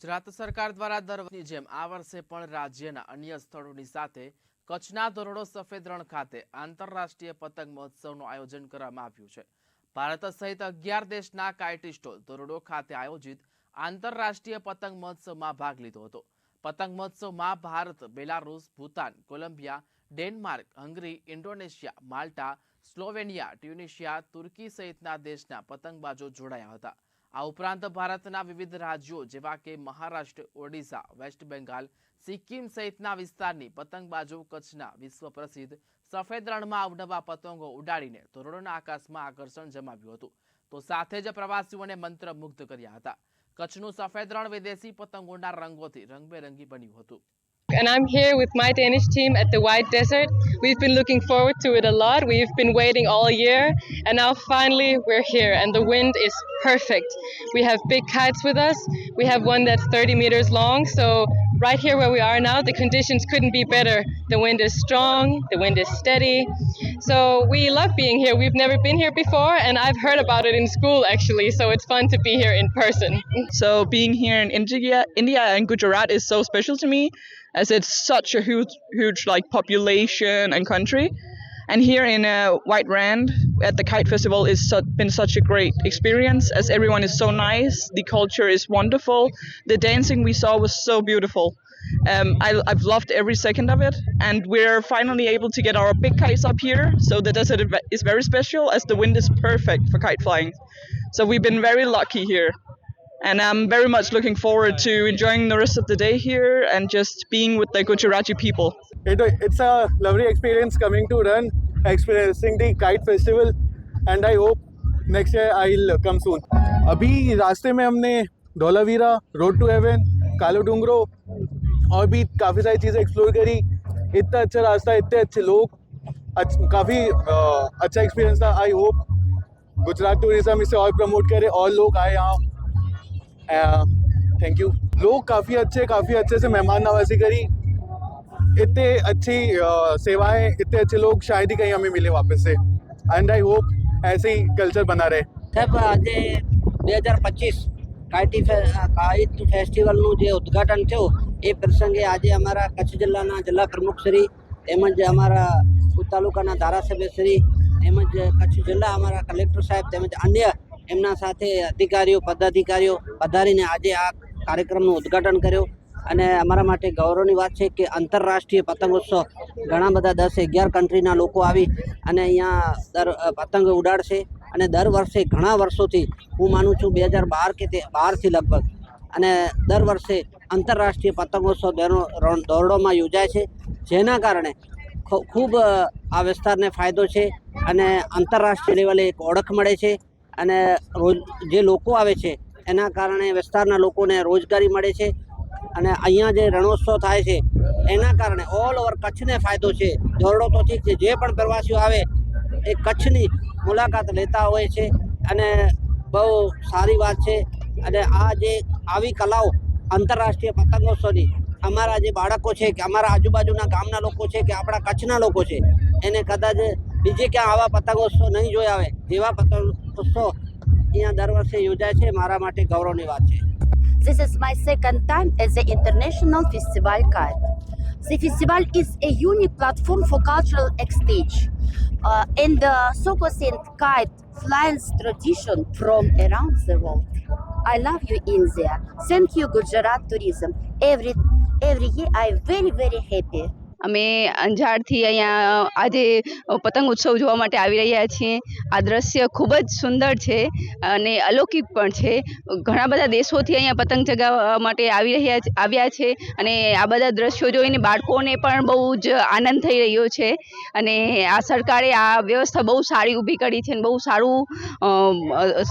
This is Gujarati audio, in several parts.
ગુજરાત સરકાર દ્વારા દર વર્ષની જેમ આ વર્ષે પણ રાજ્યના અન્ય સ્થળોની સાથે કચ્છના ધોરડો સફેદ રણ ખાતે આંતરરાષ્ટ્રીય પતંગ મહોત્સવનું આયોજન કરવામાં આવ્યું છે. ભારત સહિત અગિયાર દેશના કાયટિસ્ટો ધોરડો ખાતે આયોજિત આંતરરાષ્ટ્રીય પતંગ મહોત્સવમાં ભાગ લીધો હતો. પતંગ મહોત્સવમાં Bharat, Belarus, Bhutan, Colombia, Denmark, Hungary, Indonesia, Malta, Slovenia, Tunisia, તુર્કી સહિતના દેશના પતંગબાજો જોડાયા હતા. આ ઉપરાંત ભારતના વિવિધ રાજ્યો જેવા કે મહારાષ્ટ્ર, ઓડિશા, વેસ્ટ બેંગાલ, સિક્કિમ સહિતના વિસ્તારની પતંગબાજો કચ્છના વિશ્વ પ્રસિદ્ધ સફેદ રણમાં અવનવા પતંગો ઉડાડીને ધોરડોના આકાશમાં આકર્ષણ જમાવ્યું હતું. તો સાથે જ પ્રવાસીઓને મંત્રમુગ્ધ કર્યા હતા. કચ્છનું સફેદ રણ વિદેશી પતંગોના રંગોથી રંગબેરંગી બન્યું હતું. And I'm here with my Danish team at the White Desert. We've been looking forward to it a lot. We've been waiting all year, and now finally we're here, and the wind is perfect. We have big kites with us. We have one that's 30 meters long, so right here where we are now, the conditions couldn't be better. The wind is strong, the wind is steady. So we love being here. We've never been here before, and I've heard about it in school actually, so it's fun to be here in person. So being here in India, India and Gujarat is so special to me, as it's such a huge, huge like population and country. And here in uh, White Rand at the Kite Festival is su- been such a great experience, as everyone is so nice. The culture is wonderful. The dancing we saw was so beautiful. Um, I, I've loved every second of it, and we're finally able to get our big kites up here. So the desert is very special, as the wind is perfect for kite flying. So we've been very lucky here and I'm very much looking forward to enjoying the rest of the day here and just being with the Gujarati people. it, it's a lovely experience coming to run, experiencing the kite festival, and I hope next year I'll come soon अभी रास्ते में हमने धोलावीरा रोड टू हेवन कालो डूंगरो और भी काफ़ी सारी चीज़ें एक्सप्लोर करी। इतना अच्छा रास्ता इतने अच्छे लोग अच्छ, काफ़ी अच्छा एक्सपीरियंस था। आई होप गुजरात टूरिज़्म इसे और प्रमोट करे और लोग आए यहाँ। थैंक यू लोग काफ़ी अच्छे काफ़ी अच्छे से मेहमान नवाजी करी। इतने अच्छी अ, सेवाएं इतने अच्छे लोग शायद ही कहीं हमें मिले वापस से एंड आई होप ऐसे ही कल्चर बना रहे સાહેબ આજે બે હજાર પચીસ કાઇટી કાઇટ ફેસ્ટિવલનું જે ઉદ્ઘાટન થયું એ પ્રસંગે આજે અમારા કચ્છ જિલ્લાના જિલ્લા પ્રમુખ શ્રી તેમજ અમારા ભુજ તાલુકાના ધારાસભ્ય શ્રી તેમજ કચ્છ જિલ્લા અમારા કલેક્ટર સાહેબ તેમજ અન્ય એમના સાથે અધિકારીઓ પદાધિકારીઓ પધારીને આજે આ કાર્યક્રમનું ઉદ્ઘાટન કર્યું અને અમારા માટે ગૌરવની વાત છે કે આંતરરાષ્ટ્રીય પતંગોત્સવ ઘણા બધા દસ અગિયાર કન્ટ્રીના લોકો આવી અને અહીંયા દર પતંગ ઉડાડશે. અને દર વર્ષે ઘણા વર્ષોથી હું માનું છું બે હજાર બાર કે તે, બારથી લગભગ. અને દર વર્ષે આંતરરાષ્ટ્રીય પતંગોત્સવ દોરો- દોરડોમાં યોજાય છે. જેના કારણે ખૂબ આ વિસ્તારને ફાયદો છે અને આંતરરાષ્ટ્રીય લેવલે એક ઓળખ મળે છે. અને રોજ, જે લોકો આવે છે, એના કારણે વિસ્તારના લોકોને રોજગારી મળે છે. અને અહીંયા જે રણોત્સવ થાય છે, એના કારણે ઓલ ઓવર કચ્છને ફાયદો છે. ધોરડો તો ઠીક છે, જે પણ પ્રવાસીઓ આવે, એ કચ્છની મુલાકાત લેતા હોય છે. અને બહુ સારી વાત છે. અને આ જે આવી કલાઓ આંતરરાષ્ટ્રીય પતંગોત્સવની, અમારા જે બાળકો છે કે અમારા આજુબાજુના ગામના લોકો છે કે આપણા કચ્છના લોકો છે, એને કદાચ બીજે ક્યાં આવા પતંગોત્સવ નહીં જોયા આવે, જેવા પતંગોત્સવ અહીંયા દર વર્ષે યોજાય છે. મારા માટે ગૌરવની વાત છે. This is my second time at the International Festival Kite. The festival is a unique platform for cultural exchange uh, and uh, so-called kite flying tradition from around the world. I love you, India. Thank you, Gujarat Tourism. Every every year, I'm very very happy. અમે અંજારથી અહીંયા આજે પતંગ ઉત્સવ જોવા માટે આવી રહ્યા છીએ. આ દ્રશ્ય ખૂબ જ સુંદર છે અને અલૌકિક પણ છે. ઘણા બધા દેશોથી અહીંયા પતંગ ચગાવવા માટે આવી રહ્યા આવ્યા છે અને આ બધા દ્રશ્યો જોઈને બાળકોને પણ બહુ જ આનંદ થઈ રહ્યો છે અને આ સરકારે આ વ્યવસ્થા બહુ સારી ઊભી કરી છે અને બહુ સારું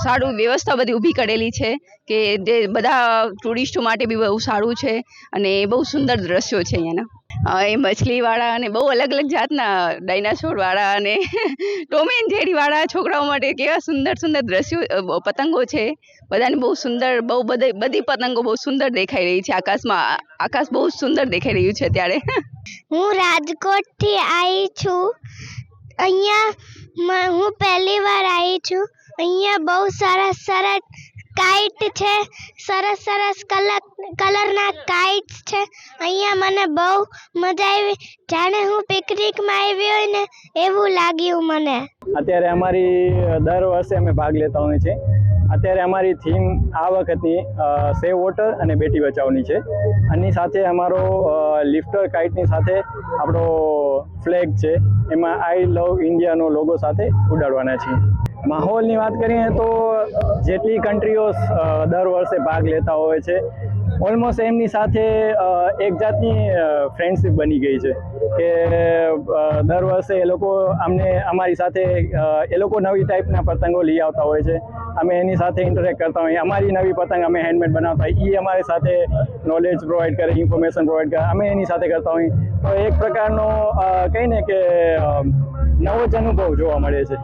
સારું વ્યવસ્થા બધી ઊભી કરેલી છે કે જે બધા ટુરિસ્ટો માટે બી બહુ સારું છે અને બહુ સુંદર દ્રશ્યો છે અહીંયાના. એ મછલીવાળા અને બહુ અલગ અલગ જાતના ડાયનાસોરવાળા અને ટોમ એન્ડ જેરીવાળા છોકરાઓ માટે કેવા સુંદર સુંદર દ્રશ્યો પતંગો છે. બધાને બહુ સુંદર, બહુ બધી બધી પતંગો બહુ સુંદર દેખાઈ રહી છે. આકાશમાં આકાશ બહુ સુંદર દેખાઈ રહ્યું છે ત્યારે હું રાજકોટથી આવી છું. અહીંયા હું પહેલી વાર આવી છું. અહીંયા બહુ સારા સારા કાઇટ છે. સરસ સરસ કલર, કલરના કાઇટ્સ છે. અહીંયા મને બહુ મજા આવી. જાણે હું પિકનિકમાં આવી હોય ને એવું લાગ્યું મને. અત્યારે અમારી દર વર્ષે અમે ભાગ લેતા હોઈએ છીએ. અત્યારે અમારી થીમ આ વખતની સેવ વોટર અને બેટી બચાવની છે. આની સાથે અમારો લિફ્ટર કાઇટની સાથે આપણો ફ્લેગ છે. એમાં આઈ લવ ઇન્ડિયાનો લોગો સાથે ઉડાડવાના છીએ. માહોલની વાત કરીએ તો જેટલી કન્ટ્રીઓ દર વર્ષે ભાગ લેતા હોય છે ઓલમોસ્ટ એમની સાથે એક જાતની ફ્રેન્ડશીપ બની ગઈ છે કે દર વર્ષે એ લોકો અમને, અમારી સાથે એ લોકો નવી ટાઈપના પતંગો લઈ આવતા હોય છે. અમે એની સાથે ઇન્ટરેક્ટ કરતા હોઈએ. અમારી નવી પતંગ અમે હેન્ડમેડ બનાવતા હોઈએ. એ અમારી સાથે નોલેજ પ્રોવાઈડ કરે ઇન્ફોર્મેશન પ્રોવાઈડ કરે. અમે એની સાથે કરતા હોઈએ. તો એક પ્રકારનો કહીને કે નવો જ અનુભવ જોવા મળે છે.